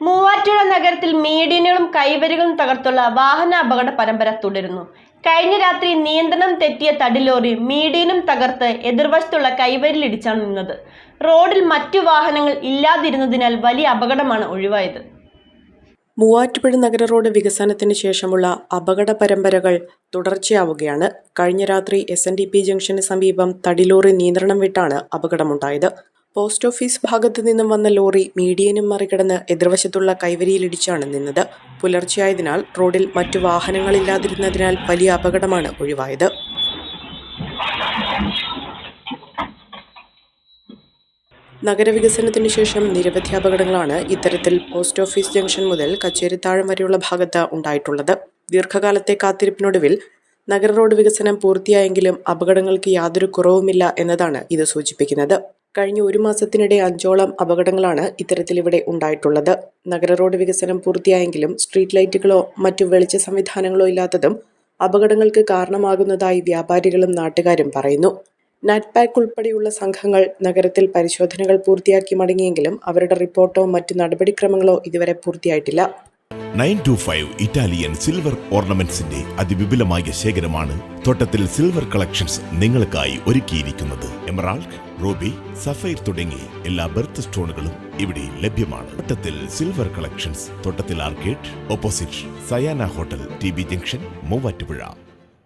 മൂവാറ്റുപുഴ നഗരത്തിൽ മീഡിയനുകളും കൈവരികളും തകർത്തുള്ള വാഹന അപകട പരമ്പര തുടരുന്നു. കഴിഞ്ഞ രാത്രി നിയന്ത്രണം തെറ്റിയ തടിലോറി മീഡിയനും തകർത്ത് എതിർവശത്തുള്ള കൈവരിലിടിച്ചാണ് നിന്നത്. റോഡിൽ മറ്റു വാഹനങ്ങൾ ഇല്ലാതിരുന്നതിനാൽ വലിയ അപകടമാണ് ഒഴിവായത്. മൂവാറ്റുപുഴ നഗര റോഡ് വികസനത്തിന് ശേഷമുള്ള അപകട പരമ്പരകൾ തുടർച്ചയാവുകയാണ്. കഴിഞ്ഞ രാത്രി എസ് എൻ ഡി പി ജംഗ്ഷന് സമീപം തടിലോറി നിയന്ത്രണം വിട്ടാണ് അപകടമുണ്ടായത്. പോസ്റ്റ് ഓഫീസ് ഭാഗത്തു നിന്നും വന്ന ലോറി മീഡിയനും മറികടന്ന് എതിർവശത്തുള്ള കൈവരിയിലിടിച്ചാണ് നിന്നത്. പുലർച്ചെയായതിനാൽ റോഡിൽ മറ്റു വാഹനങ്ങളില്ലാതിരുന്നതിനാൽ വലിയ അപകടമാണ് ഒഴിവായത്. നഗരവികസനത്തിനു ശേഷം നിരവധി അപകടങ്ങളാണ് ഇത്തരത്തിൽ പോസ്റ്റ് ഓഫീസ് ജംഗ്ഷൻ മുതൽ കച്ചേരിത്താഴം വരെയുള്ള ഭാഗത്ത് ഉണ്ടായിട്ടുള്ളത്. ദീർഘകാലത്തെ കാത്തിരിപ്പിനൊടുവിൽ നഗര റോഡ് വികസനം പൂർത്തിയായെങ്കിലും അപകടങ്ങൾക്ക് യാതൊരു കുറവുമില്ല എന്നതാണ് ഇത് സൂചിപ്പിക്കുന്നത്. കഴിഞ്ഞ ഒരു മാസത്തിനിടെ അഞ്ചോളം അപകടങ്ങളാണ് ഇത്തരത്തിൽ ഇവിടെ ഉണ്ടായിട്ടുള്ളത്. നഗര റോഡ് വികസനം പൂർത്തിയായെങ്കിലും സ്ട്രീറ്റ് ലൈറ്റുകളോ മറ്റു വെളിച്ച സംവിധാനങ്ങളോ ഇല്ലാത്തതും അപകടങ്ങൾക്ക് കാരണമാകുന്നതായി വ്യാപാരികളും നാട്ടുകാരും പറയുന്നു. നാറ്റ്പാക്ക് ഉൾപ്പെടെയുള്ള സംഘങ്ങൾ നഗരത്തിൽ പരിശോധനകൾ പൂർത്തിയാക്കി മടങ്ങിയെങ്കിലും അവരുടെ റിപ്പോർട്ടോ മറ്റു നടപടിക്രമങ്ങളോ ഇതുവരെ പൂർത്തിയായിട്ടില്ല. Nine two five Italian silver ഓർണമെന്റ്സിന്റെ അതിവിപുലമായ ശേഖരമാണ് തോട്ടത്തിൽ സിൽവർ കളക്ഷൻസ് നിങ്ങൾക്കായി ഒരുക്കിയിരിക്കുന്നത്. എമറാൾഡ് റൂബി സഫൈർ തുടങ്ങി എല്ലാ ബെർത്ത് സ്റ്റോണുകളും ഇവിടെ ലഭ്യമാണ്. Thottathil silver collections Thottathil arcade opposite Sayana hotel T B junction Muvattupuzha.